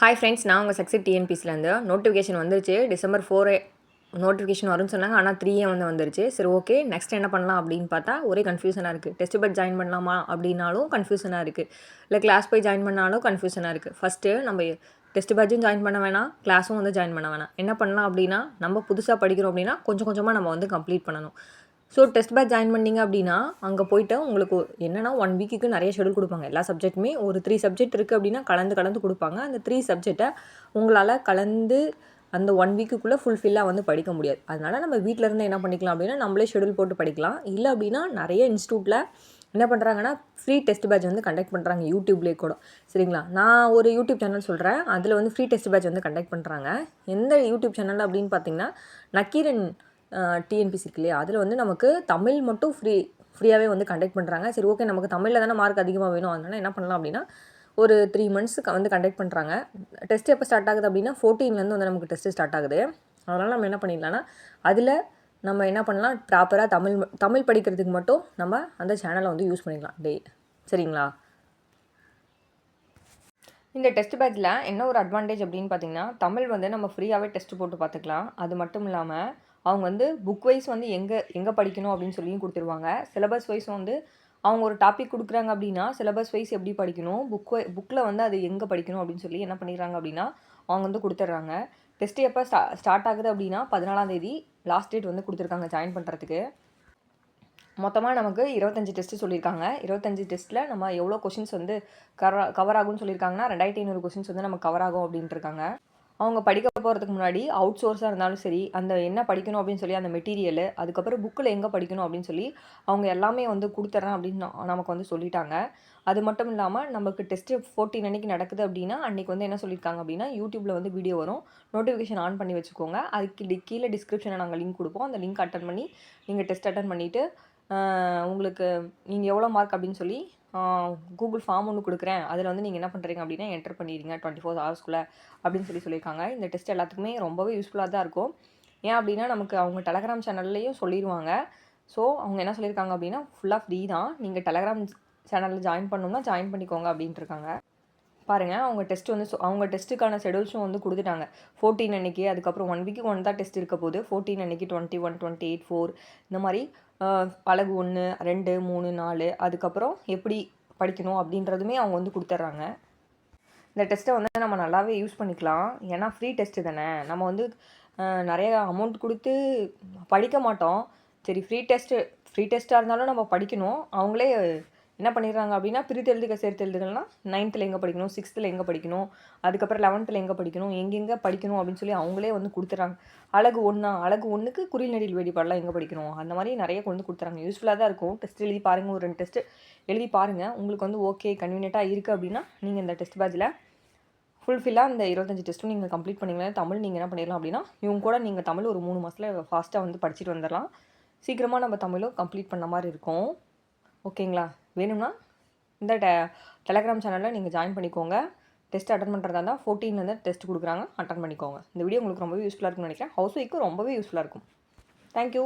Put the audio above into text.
Hi friends நான் உங்கள் சக்ஸி டிஎன்பிசிலேருந்து நோட்டிஃபிகேஷன் வந்துருச்சு. டிசம்பர் ஃபோரே நோட்டிஃபிகேஷன் வரும்னு சொன்னாங்க. ஆனால் த்ரீயே வந்து வந்துருச்சு. சரி ஓகே நெக்ஸ்ட் என்ன பண்ணலாம் அப்படின்னு பார்த்தா ஒரே கன்ஃபியூஷனாக இருக்குது டெஸ்ட் பட் ஜாயின் பண்ணலாமா அப்படின்னாலும் கன்ஃபியூஷனாக இருக்குது இல்லை கிளாஸ் போய் ஜாயின் பண்ணாலும் கன்ஃபியூஷனாக இருக்குது ஃபஸ்ட்டு நம்ம டெஸ்ட் பேட்சும் ஜாயின் பண்ண வேணாம். கிளாஸும் வந்து ஜாயின் பண்ண வேணாம். என்ன பண்ணலாம் அப்படின்னா நம்ம புதுசாக படிக்கிறோம் அப்படின்னா கொஞ்சம் கொஞ்சமாக நம்ம வந்து கம்ப்ளீட் பண்ணணும். ஸோ டெஸ்ட் பேட்ச் ஜாயின் பண்ணிங்க அப்படின்னா அங்கே போயிட்டு உங்களுக்கு என்னென்னா ஒன் வீக்குக்கு நிறைய ஷெடியூல் கொடுப்பாங்க. எல்லா சப்ஜெக்ட்டுமே ஒரு த்ரீ சப்ஜெக்ட் இருக்குது அப்படின்னா கலந்து கலந்து கொடுப்பாங்க. அந்த த்ரீ சப்ஜெக்டை உங்களால் கலந்து அந்த ஒன் வீக்குக்குள்ளே ஃபுல்ஃபில்லாக வந்து படிக்க முடியாது. அதனால் நம்ம வீட்டில் இருந்து என்ன பண்ணிக்கலாம் அப்படின்னா நம்மளே ஷெடியூல் போட்டு படிக்கலாம். இல்லை அப்படின்னா நிறைய இன்ஸ்டியூட்டில் என்ன பண்ணுறாங்கன்னா ஃப்ரீ டெஸ்ட் பேட்ச் வந்து கண்டக்ட் பண்ணுறாங்க யூடியூப்லேயே கூட. சரிங்களா? நான் ஒரு யூடியூப் சேனல் சொல்கிறேன் அதில் வந்து ஃப்ரீ டெஸ்ட் பேட்ச் வந்து கண்டக்ட் பண்ணுறாங்க எந்த யூடியூப் சேனல் அப்படின்னு பார்த்தீங்கன்னா நக்கீரன் டிஎன்பிசி இருக்கு இல்லையா? அதில் வந்து நமக்கு தமிழ் மட்டும் ஃப்ரீ ஃப்ரீயாகவே வந்து கண்டக்ட் பண்ணுறாங்க சரி ஓகே நமக்கு தமிழில் தானே மார்க் அதிகமாக வேணும். அதனால் என்ன பண்ணலாம் அப்படின்னா ஒரு த்ரீ மந்த்ஸுக்கு வந்து கண்டக்ட் பண்ணுறாங்க டெஸ்ட் எப்போ ஸ்டார்ட் ஆகுது அப்படின்னா ஃபோர்டீன்லேருந்து வந்து நமக்கு டெஸ்ட்டு ஸ்டார்ட் ஆகுது. அதனால் நம்ம என்ன பண்ணிடலாம்னா அதில் நம்ம என்ன பண்ணலாம் ப்ராப்பராக தமிழ் தமிழ் படிக்கிறதுக்கு மட்டும் நம்ம அந்த சேனலை வந்து யூஸ் பண்ணிக்கலாம். டே சரிங்களா? இந்த டெஸ்ட் பேட்சில் என்ன ஒரு அட்வான்டேஜ் அப்படின்னு பார்த்தீங்கன்னா தமிழ் வந்து நம்ம ஃப்ரீயாகவே டெஸ்ட் போட்டு பார்த்துக்கலாம் அது மட்டும் இல்லாமல் அவங்க வந்து புக் வைஸ் வந்து எங்கே எங்கே படிக்கணும் அப்படின்னு சொல்லியும் கொடுத்துருவாங்க. சிலபஸ் வைஸ் வந்து அவங்க ஒரு டாபிக் கொடுக்குறாங்க அப்படின்னா சிலபஸ் வைஸ் எப்படி படிக்கணும் புக் புக்கில் வந்து அது எங்கே படிக்கணும் அப்படின்னு சொல்லி என்ன பண்ணிடுறாங்க அப்படின்னா அவங்க வந்து கொடுத்துட்றாங்க. டெஸ்ட் எப்போ ஸ்டா ஸ்டார்ட் ஆகுது அப்படின்னா பதினாலாம் தேதி லாஸ்ட் டேட் வந்து கொடுத்துருக்காங்க ஜாயின் பண்ணுறதுக்கு மொத்தமாக நமக்கு இருபத்தஞ்சி டெஸ்ட்டு சொல்லியிருக்காங்க. இருபத்தஞ்சி டெஸ்ட்டில் நம்ம எவ்வளோ கொஷின்ஸ் வந்து கவர் கவர் ஆகும்னு சொல்லியிருக்காங்கன்னா ரெண்டாயிரத்தி ஐநூறு கொஷின்ஸ் வந்து நம்ம கவர் ஆகும் அப்படின்ட்டு இருக்காங்க. அவங்க படிக்க போகிறதுக்கு முன்னாடி அவுட் சோர்ஸாக இருந்தாலும் சரி அந்த என்ன படிக்கணும் அப்படின்னு சொல்லி அந்த மெட்டீரியல் அதுக்கப்புறம் புக்கில் எங்கே படிக்கணும் அப்படின்னு சொல்லி அவங்க எல்லாமே வந்து கொடுத்துட்றேன் அப்படின்னு நமக்கு வந்து சொல்லிட்டாங்க. அது மட்டும் இல்லாமல் நமக்கு டெஸ்ட்டு ஃபோர்டீன் அன்றைக்கி நடக்குது அப்படின்னா அன்றைக்கி வந்து என்ன சொல்லியிருக்காங்க அப்படின்னா யூடியூப்பில் வந்து வீடியோ வரும். நோட்டிஃபிகேஷன் ஆன் பண்ணி வச்சுக்கோங்க. அதுக்கு கீழே டிஸ்கிரிப்ஷனை நாங்கள் லிங்க் கொடுப்போம். அந்த லிங்க் அட்டன் பண்ணி நீங்கள் டெஸ்ட் அட்டன் பண்ணிவிட்டு உங்களுக்கு நீங்கள் எவ்வளோ மார்க் அப்படின்னு சொல்லி கூகுள் ஃபார்ம் ஒன்று கொடுக்குறேன். அதில் வந்து நீங்கள் என்ன பண்ணுறீங்க அப்படின்னா என்டர் பண்ணிடுங்க டுவெண்ட்டி ஃபோர் ஹவர்ஸ்க்குள்ளே அப்படின்னு சொல்லி சொல்லியிருக்காங்க. இந்த டெஸ்ட் எல்லாத்துக்குமே ரொம்பவே யூஸ்ஃபுல்லாக தான் இருக்கும். ஏன் அப்படின்னா நமக்கு அவங்க டெலகிராம் சேனல்லையும் சொல்லிடுவாங்க ஸோ அவங்க என்ன சொல்லியிருக்காங்க அப்படின்னா ஃபுல்லாக ஃப்ரீ தான். நீங்கள் டெலகிராம் சேனலில் ஜாயின் பண்ணணும்னா ஜாயின் பண்ணிக்கோங்க அப்படின்ட்டு இருக்காங்க. பாருங்கள் அவங்க டெஸ்ட் வந்து அவங்க டெஸ்ட்டுக்கான ஷெடியூல்ஸும் வந்து கொடுத்துட்டாங்க. ஃபோர்டீன் அன்றைக்கி அதுக்கப்புறம் ஒன் வீக்கு ஒன் தான் டெஸ்ட் இருக்க போது ஃபோர்டீன் அன்றைக்கி twenty one twenty eight four இந்த மாதிரி அழகு ஒன்று ரெண்டு மூணு நாலு அதுக்கப்புறம் எப்படி படிக்கணும் அப்படின்றதுமே அவங்க வந்து கொடுத்துட்றாங்க இந்த டெஸ்ட்டை வந்து நம்ம நல்லாவே யூஸ் பண்ணிக்கலாம். ஏன்னா ஃப்ரீ டெஸ்ட்டு தானே. நம்ம வந்து நிறைய அமௌண்ட் கொடுத்து படிக்க மாட்டோம். சரி ஃப்ரீ டெஸ்ட்டு ஃப்ரீ டெஸ்ட்டாக இருந்தாலும் நம்ம படிக்கணும். அவங்களே என்ன பண்ணிடுறாங்க அப்படின்னா பிரித்து எழுதுக சேர்த்து எழுதுகள்லாம் நைன்த்தில் எங்கே படிக்கணும்? சிக்ஸ்த்தில் எங்கே படிக்கணும்? அதுக்கப்புறம் லெவன்த்தில் எங்கே படிக்கணும்? எங்கெங்கே படிக்கணும் அப்படின்னு சொல்லி அவங்களே வந்து கொடுத்துறாங்க அழகு ஒன்றா அழகு ஒன்றுக்கு குறில் நடில் வேடிப்பாடெலாம் எங்கே படிக்கணும்? அந்த மாதிரி நிறைய கொண்டு கொடுத்துறாங்க. யூஸ்ஃபுல்லாக தான் இருக்கும். டெஸ்ட் எழுதி பாருங்கள் ஒரு ரெண்டு டெஸ்ட்டு எழுதி பாருங்கள் உங்களுக்கு வந்து ஓகே கன்வீனியண்ட்டாக இருக்குது அப்படின்னா நீங்கள் இந்த டெஸ்ட் பேட்சில் ஃபுல்ஃபில்லாக இந்த இருபத்தஞ்சி டெஸ்ட்டும் நீங்கள் கம்ப்ளீட் பண்ணிங்களா தமிழ் நீங்கள் என்ன பண்ணிடலாம் அப்படின்னா இவங்க கூட நீங்கள் தமிழ் ஒரு மூணு மாதத்தில் ஃபாஸ்ட்டாக வந்து படிச்சுட்டு வந்துடலாம். சீக்கிரமாக நம்ம தமிழும் கம்ப்ளீட் பண்ண மாதிரி இருக்கும். ஓகேங்களா வேணும்னா இந்த டெ டெலகிராம் சேனலில் நீங்கள் ஜாயின் பண்ணிக்கோங்க. டெஸ்ட் அட்டன் பண்ணுறதா இருந்தால் ஃபோர்டீன்லேருந்து டெஸ்ட் கொடுக்குறாங்க அட்டன் பண்ணிக்கோங்க. இந்த வீடியோ உங்களுக்கு ரொம்பவே யூஸ்ஃபுல்லாக இருக்கும்னு நினைக்கிறேன். ஹவுஸ் ஒய்க்கும் ரொம்பவே யூஸ்ஃபுல்லாக இருக்கும். தேங்க்யூ